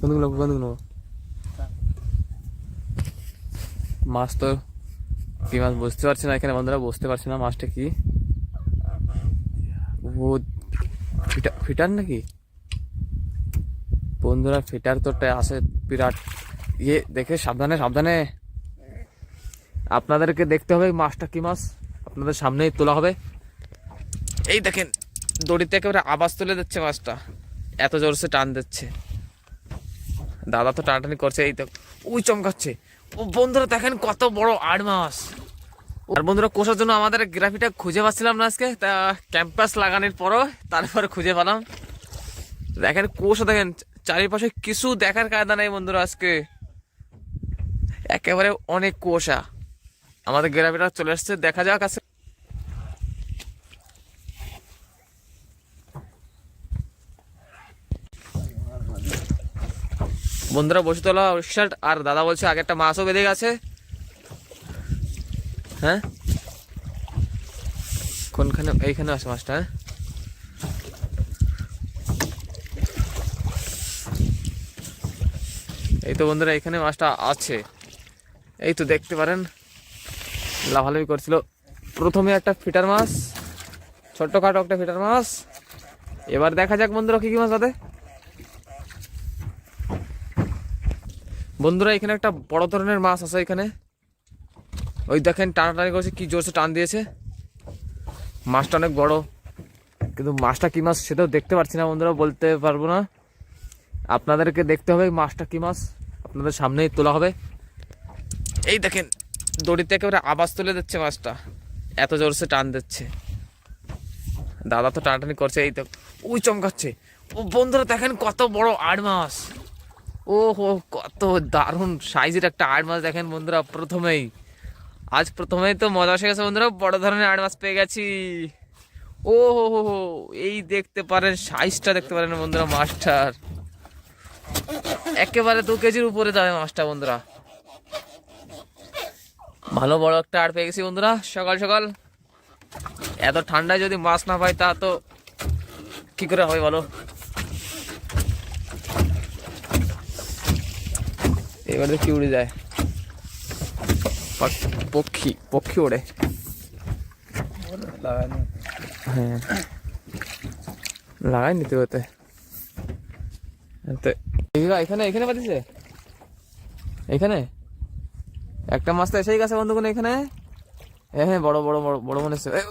কোনগুলো কোনগুলো মাছ তো কি মাছ বুঝতে পারছি না এখানে, বন্ধুরা বুঝতে পারছি না মাছটা কি। ও ফিটার নাকি? বন্ধুরা, ফিটার তোরটা আছে বিরাট। ইয়ে দেখে সাবধানে সাবধানে। আপনাদেরকে দেখতে হবে মাছটা কি মাছ। আপনাদের সামনেই তোলা হবে। এই দেখেন, দড়িতে একেবারে আবাজ তুলে দিচ্ছে মাছটা। এত জোরসে টান দিচ্ছে। দাদা তো টানাটানি করছে, এই তো ওই চমকাচ্ছে। ও বন্ধুরা, দেখেন কত বড় আট মাস আর বন্ধুরা, কোষার জন্য আমাদের গ্রাফিটা খুঁজে পাচ্ছিলাম না আজকে। তা ক্যাম্পাস লাগানোর পরও তারপরে খুঁজে পেলাম। দেখেন কোষা, দেখেন, চারিপাশে কিছু দেখার কায়দা নেই বন্ধুরা আজকে। একেবারে অনেক কুয়াশা আমাদের গ্রাফিটা চলে আসছে, দেখা যাক আছে বন্ধুরা বসে তোলা শার্ট আর দাদা বলছে আগে একটা মাছও বেঁধে গেছে। হ্যাঁ? কোনখানে এইখানে আছে মাছটা হ্যাঁ? এই তো বন্ধুরা এখানে মাছটা আছে। এই তো দেখতে পারেন লাভালাভি করছিল। প্রথমে একটা ফিটার মাছ, ছোট্টখাটো একটা ফিটার মাছ। এবার দেখা যাক বন্ধুরা, কি কি মাছ বাদে। বন্ধুরা, এখানে একটা বড় ধরনের মাছ আছে এখানে। ওই দেখেন, টানাটানি করছে, কি জোরসে টান দিয়েছে। মাছটা অনেক বড়। কিন্তু মাছটা কি মাছ সেটাও দেখতে পাচ্ছি না বন্ধুরা, বলতে পারব না। আপনাদেরকে দেখতে হবে মাছটা কি মাছ। আপনাদের সামনেই তোলা হবে। এই দেখেন, দড়িতে একেবারে আবাজ তুলে দিচ্ছে মাছটা। এত জোরসে টান দিচ্ছে। দাদা তো টানাটানি করছে, এই তো ওই চমকাচ্ছে। ও বন্ধুরা, দেখেন কত বড় আট মাছ ও হো কত দারুণ সাইজের একটা আট মাছ দেখেন বন্ধুরা, প্রথমেই। আজ প্রথমেই তো মজা এসে গেছে বন্ধুরা, বড় ধরনের আট মাছ পেয়ে গেছি। ও হো হো হো এই দেখতে পারেন, সাইজটা দেখতে পারেন বন্ধুরা মাছটার। একেবারে দু কেজির উপরে যাবে মাছটা বন্ধুরা। ভালো বড় একটা আট পেয়ে গেছি বন্ধুরা, সকাল সকাল। এত ঠান্ডায় যদি মাছ না পাই, তা তো কি করে হবে বলো? এবারে কি উড়ে যায়। পক্ষী পক্ষী ওড়ে। হ্যাঁ। লাগাই নিতে হতে এখানে এখানে পাঠিয়েছে? এখানে? একটা মাছ তো এসেই গেছে বন্ধুগণ এখানে। হ্যাঁ হ্যাঁ বড় বড় বড় বড় মনে হচ্ছে। এ,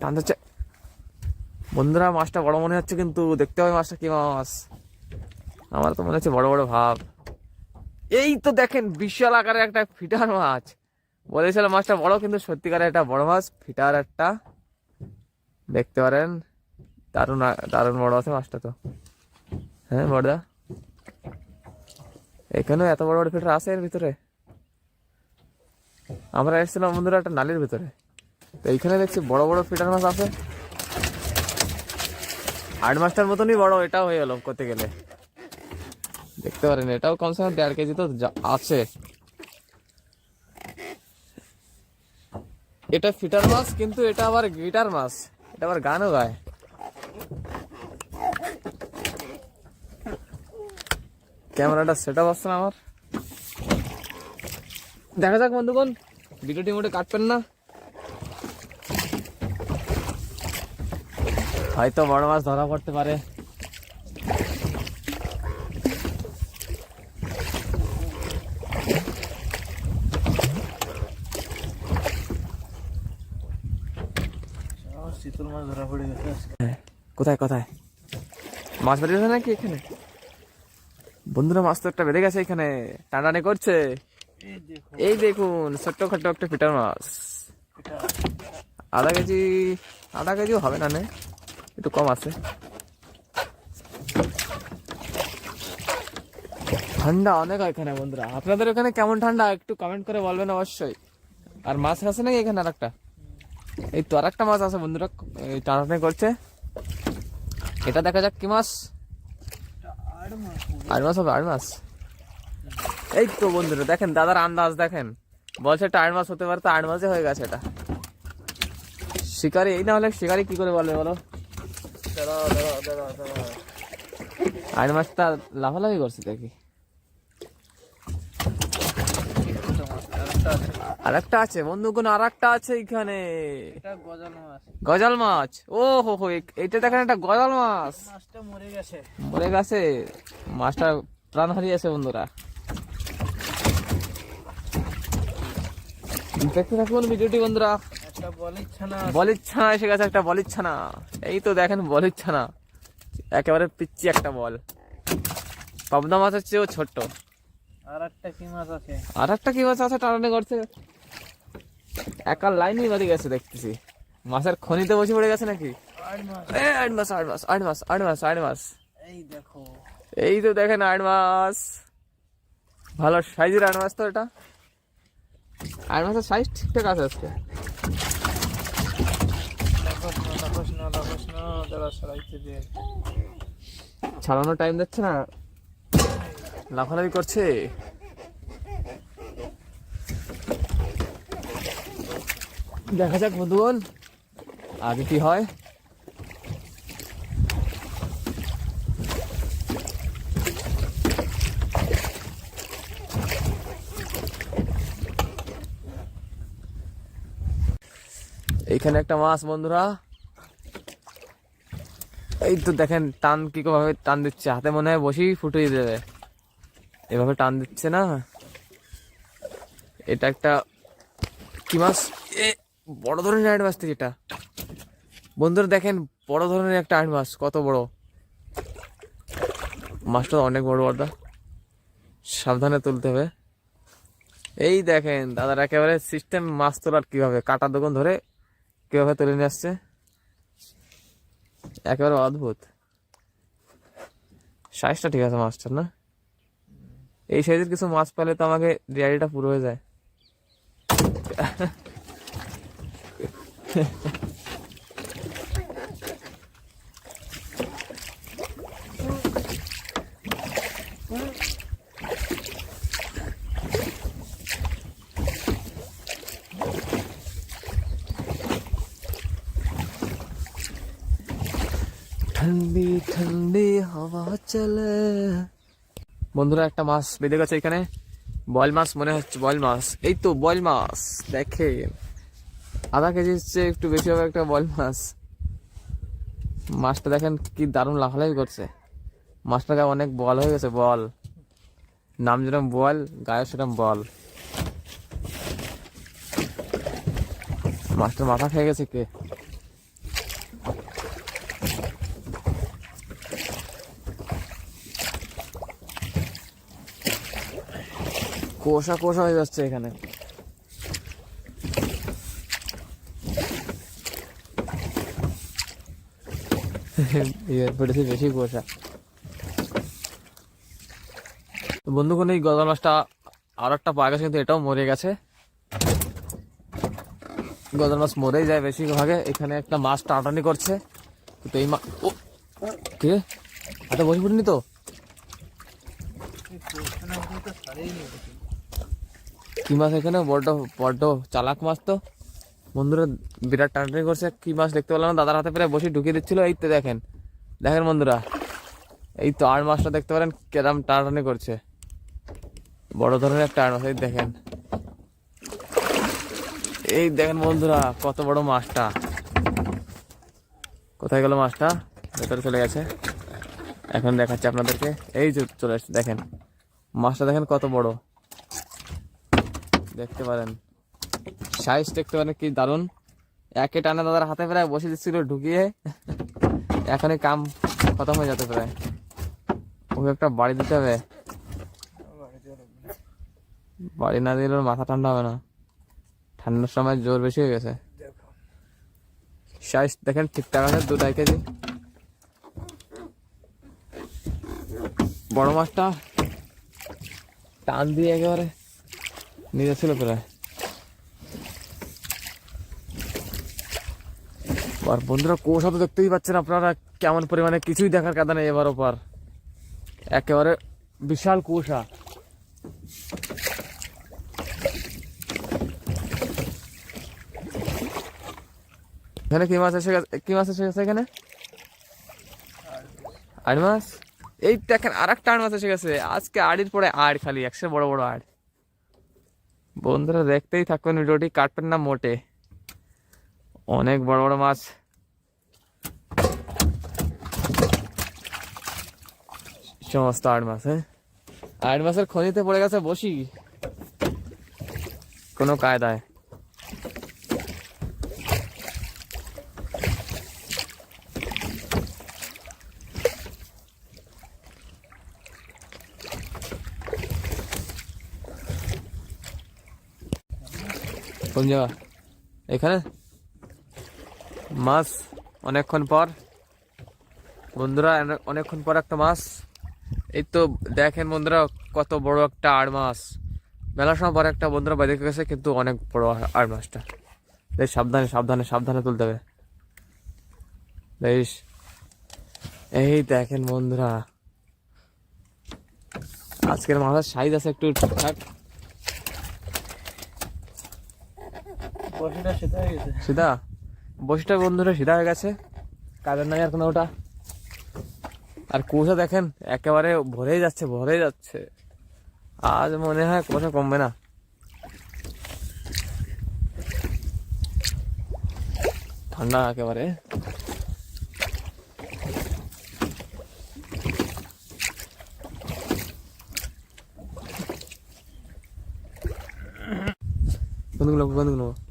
টান ধরছে বন্ধুরা মাছটা বড় মনে হচ্ছে কিন্তু দেখতে হবে মাছটা কি মাছ। আমার তো মনে হচ্ছে বড় বড় ভাব। এই তো দেখেন বিশাল আকারের একটা ফিটার মাছ। বলেছিলাম মাছটা বড়, কিন্তু সত্যিকারের একটা বড় মাছ, ফিটার একটা। দেখতে পারেন, দারুণ দারুণ বড় আছে মাছটা তো। হ্যাঁ বড়দা? এখানেও এত বড় বড় ফিটার আছে এর ভিতরে? আমরা এসেছিলাম বন্ধুরা একটা নালির ভিতরে। তো এইখানে দেখছি বড় বড় ফিটার মাছ আছে। আট মাছটার মতনই বড়, এটাও হয়ে গেল করতে গেলে। দেখতে পারেন, এটাও কমসে কম দেড় কেজি তো আছে। এটা ফিটার মাছ, কিন্তু এটা আবার গিটার মাছ। এটা আবার গানও গায়। ক্যামেরাটা সেট আপ আসছে না আমার। দেখা যাক বন্ধুগণ, ভিডিওটি মোটে কাটবেন না। হয়তো বড় মাছ ধরা পড়তে পারে শীতল মাছ ধরা পড়ে গেছে আজকে। হ্যাঁ, কোথায় কোথায়? মাছ বেরিয়েছে নাকি এখানে? বন্ধুরা, মাছ তো একটা বেঁধে গেছে এখানে। টানাটানি করছে। এই দেখুন ছোট্ট খাট্ট একটা ফিটার মাছ। আধা কেজি, আধা কেজিও হবে না একটু কম আছে। ঠান্ডা অনেক এখানে বন্ধুরা। আপনাদের ওখানে কেমন ঠান্ডা? একটু কমেন্ট করে বলবেন অবশ্যই। আর মাছ আছে নাকি এখানে আর একটা এই তো আর একটা মাছ আছে বন্ধুরা টানাটানি করছে। এটা দেখা যাক কি মাছ? আট মাছ হবে আট মাছ। এই তো বন্ধুরা, দেখেন, দাদার আন্দাজ দেখেন। বলছে এটা আট মাস হতে পারে, তো আট মাসে হয়ে গেছে এটা। শিকারি, এই না হলে শিকারি কি করে বলবে বলো? মাসটা আড় মাছটা লাফালাফি করছে দেখি ছোট মাছ আরেকটা আছে আর একটা আছে বন্ধুগণ আর একটা আছে এখানে। এটা গজাল মাছ। গজাল মাছ? ও হো হো এ- এইটা দেখেন একটা গজাল মাছ। মাছটা মরে গেছে। মরে গেছে। মাছটা প্রাণ হারিয়েছে বন্ধুরা। দেখতে থাকুন ভিডিওটি বন্ধুরা। বলির ছানা এসে গেছে একটা বলির ছানা এই তো দেখেন বলির ছানা একেবারে পিচ্ছি একটা বল। পাবদা মাছের চেয়েও ছোট্ট। আর একটা কি মাছ আছে? আর কি মাছ আছে টানানি করছে। একার লাইনই বাড়ি গেছে দেখতেছি। মাছের খনিতে বসে পড়ে গেছে নাকি? আট মাস আট মাস আট মাস আট মাস আট মাস এই দেখো। এই তো দেখেন আট মাস ভালো সাইজের আট মাস তো এটা। আট মাসের সাইজ ঠিকঠাক আছে আজকে। ছাড়ানোর টাইম দিচ্ছে না। লাফালাফি করছে? দেখা যাক, বন্ধুগণ। আগে কি হয়? এইখানে একটা মাছ, বন্ধুরা। এই তো দেখেন, টান কি ভাবে টান দিচ্ছে? হাতে মনে হয় বসেই ফুটিয়ে দেবে। এভাবে টান দিচ্ছে না? এটা একটা কি মাছ? বড় ধরনের আট মাছ এটা বন্ধুরা দেখেন, বড় ধরনের একটা আট মাছ কত বড়। মাছটা অনেক বড় বড়দা সাবধানে তুলতে হবে। এই দেখেন, দাদার একেবারে সিস্টেম মাছ তোলার কীভাবে কাটার দোকান ধরে কীভাবে তুলে নিয়ে আসছে। একেবারে অদ্ভুত। সাইজটা ঠিক আছে মাছটার না? এই সাইজের কিছু মাছ পেলে তো আমাকে রিয়ালিটা পুরো হয়ে যায়। ঠান্ডি ঠান্ডি হাওয়া চলে বন্ধুরা একটা মাছ বেঁধে গেছে এখানে বল মাছ মনে হচ্ছে বল মাছ এই তো বল মাছ দেখেন আধা কেজি হচ্ছে একটু বেশি হবে একটা বল মাছ। মাছটা দেখেন কি দারুণ লাফালাফি করছে। মাছটা গায়ে অনেক বল হয়ে গেছে, বল। নাম যেরকম বল গায়ে সেরকম বল। মাছটার মাথা খেয়ে গেছে কে? কোষা কোষা হয়ে যাচ্ছে এখানে। এর পড়েছে বেশি তো বন্ধুগণ, এই গজাল মাছটা আর একটা পাওয়া গেছে, কিন্তু এটাও মরে গেছে। গজাল মাছ মরেই যায় বেশিরভাগে। এখানে একটা মাছ টাটানি করছে। কিন্তু এই মা ও, কে? হাতে বসে পড়িনি তো তো? কি মাছ এখানে? বড্ড বড্ড চালাক মাছ তো। বন্ধুরা, বিরাট টানাটানি করছে, কি মাছ দেখতে পেলাম না, দাদার হাতে প্রায় বসে ঢুকিয়ে দিচ্ছিল, এই তো দেখেন। দেখেন বন্ধুরা, এই তো আর মাছটা দেখতে পারেন, কেরাম টানাটানি করছে। বড় ধরনের একটা আর মাছ, এই দেখেন। এই দেখেন বন্ধুরা, কত বড় মাছটা। কোথায় গেল মাছটা? ভেতরে চলে গেছে। এখন দেখাচ্ছি আপনাদেরকে। এই যে চলে আসছে, দেখেন। মাছটা দেখেন কত বড়। দেখতে পারেন। সাইজ দেখতে পারেন কি দারুণ একে টানে দাদার হাতে প্রায় বসে দিচ্ছিল, ঢুকিয়ে এখনই কাম খতম হয়ে যেতে প্রায়। ওকে একটা বাড়ি দিতে হবে। বাড়ি না দিলে মাথা ঠান্ডা হবে না। ঠান্ডার সময় জোর বেশি হয়ে গেছে। সাইজ দেখেন, ঠিকঠাক আছে দু ঢাই কেজি। বড় মাছটা টান দিয়ে একেবারে নিয়ে যাচ্ছিল প্রায়। আর বন্ধুরা কোষা তো দেখতেই পাচ্ছেন আপনারা কেমন পরিমাণে কিছুই দেখার কাদা নেই এবার ওপার। একেবারে বিশাল কোষা। এখানে কি মাছ এসে গেছে? কি মাছ এসে গেছে এখানে? আট মাছ? এই দেখেন আর একটা আড় এসে গেছে। আজকে আড়ির পরে আড় খালি একশো বড় বড় আড়। বন্ধুরা দেখতেই থাকবেন ভিডিওটি কাটবেন না মোটে। অনেক বড় বড় মাছ। সমস্ত আট মাছ হ্যাঁ? আট মাছের খনিতে পড়ে গেছে বসি। কোনো কায়দায়। কোন জায়গা? এখানে? মাছ অনেকক্ষণ পর। বন্ধুরা অনেকক্ষণ পর একটা মাছ। এই তো দেখেন বন্ধুরা কত বড় একটা আড় মাছ। মেলার সময় পর একটা বন্ধুরা বাইরে গেছে কিন্তু অনেক বড় আড় মাছটা। বেশ সাবধানে সাবধানে সাবধানে তুলতে হবে। বেশ। এই দেখেন বন্ধুরা। আজকের মাথার সাইজ আছে একটু ঠিকঠাক। সেটা? বসিটা বন্ধুরা সিধা হয়ে গেছে। কাজের নাই আর কোনো ওটা। আর কুসা দেখেন, একেবারে ভরেই যাচ্ছে ভরেই যাচ্ছে। আজ মনে হয় কুসা কমবে না। ঠান্ডা একেবারে। বন্ধুগুলো বন্ধুগুলো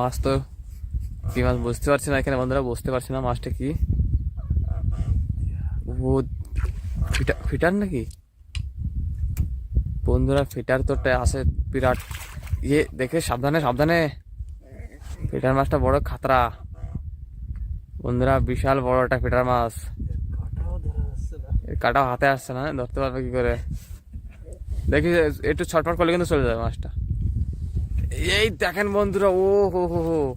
মাছ তো কি মাছ বুঝতে পারছি না এখানে বন্ধুরা, বুঝতে পারছি না মাছটা কি। ও ফিটার নাকি? বন্ধুরা, ফিটার তো আছে বিরাট ইয়ে দেখে সাবধানে সাবধানে। ফিটার মাছটা বড় খাতরা। বন্ধুরা, বিশাল বড় একটা ফিটার মাছ। কাটাও হাতে আসছে না, ধরতে পারবে কি করে? দেখি, একটু ছটফট করলে কিন্তু চলে যাবে মাছটা। এই দেখেন বন্ধুরা ও হো হো হো।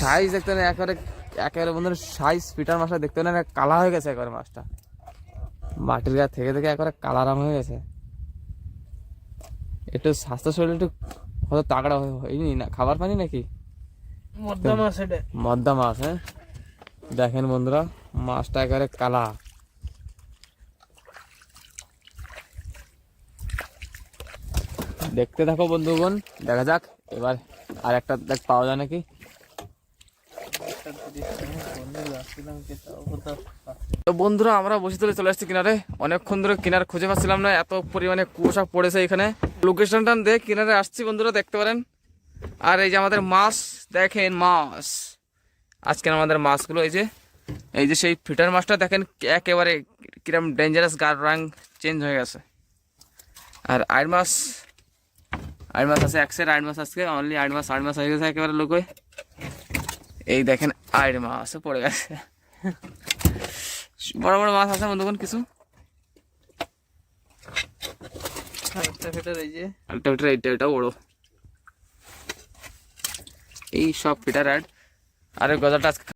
সাইজ দেখতে না একেবারে একেবারে বন্ধুরা সাইজ পিটার মাছটা দেখতে না কালা হয়ে গেছে একেবারে মাছটা। মাটির গা থেকে থেকে একেবারে কালারাম হয়ে গেছে। একটু স্বাস্থ্য শরীর একটু হয়তো তাগড়া হয়ে- হয়নি না খাবার পানি নাকি? মদ্দা মাছ এটা। মদ্দা মাছ হ্যাঁ? দেখেন বন্ধুরা মাছটা একেবারে কালা দেখতে থাকো বন্ধুগণ। দেখা যাক, এবার আর একটা দেখ, পাওয়া যায় নাকি? তো বন্ধুরা, আমরা বসে তুলে চলে আসছি কিনারে। অনেকক্ষণ ধরে কিনার খুঁজে পাচ্ছিলাম না, এত পরিমাণে কুয়াশা পড়েছে এখানে। লোকেশনটা দিয়ে কিনারে আসছি বন্ধুরা, দেখতে পারেন। আর এই যে আমাদের মাছ, দেখেন মাছ। আজকে আমাদের মাছগুলো এই যে এই যে সেই ফিটার মাছটা দেখেন, একেবারে কিরম ডেঞ্জারাস গার রং চেঞ্জ হয়ে গেছে। আর আড় মাছ আড় মাছ আছে একসের আড় মাছ আজকে অনলি আড় মাছ আড় মাছ হয়ে গেছে একেবারে লোকে এই দেখেন আড় মাছ পড়ে গেছে। বড় বড় মাছ আছে বন্ধুগণ কিছু? ফেটার এইটা বড়। এই সব ফিটার অ্যাড। আর গজাটা আজকে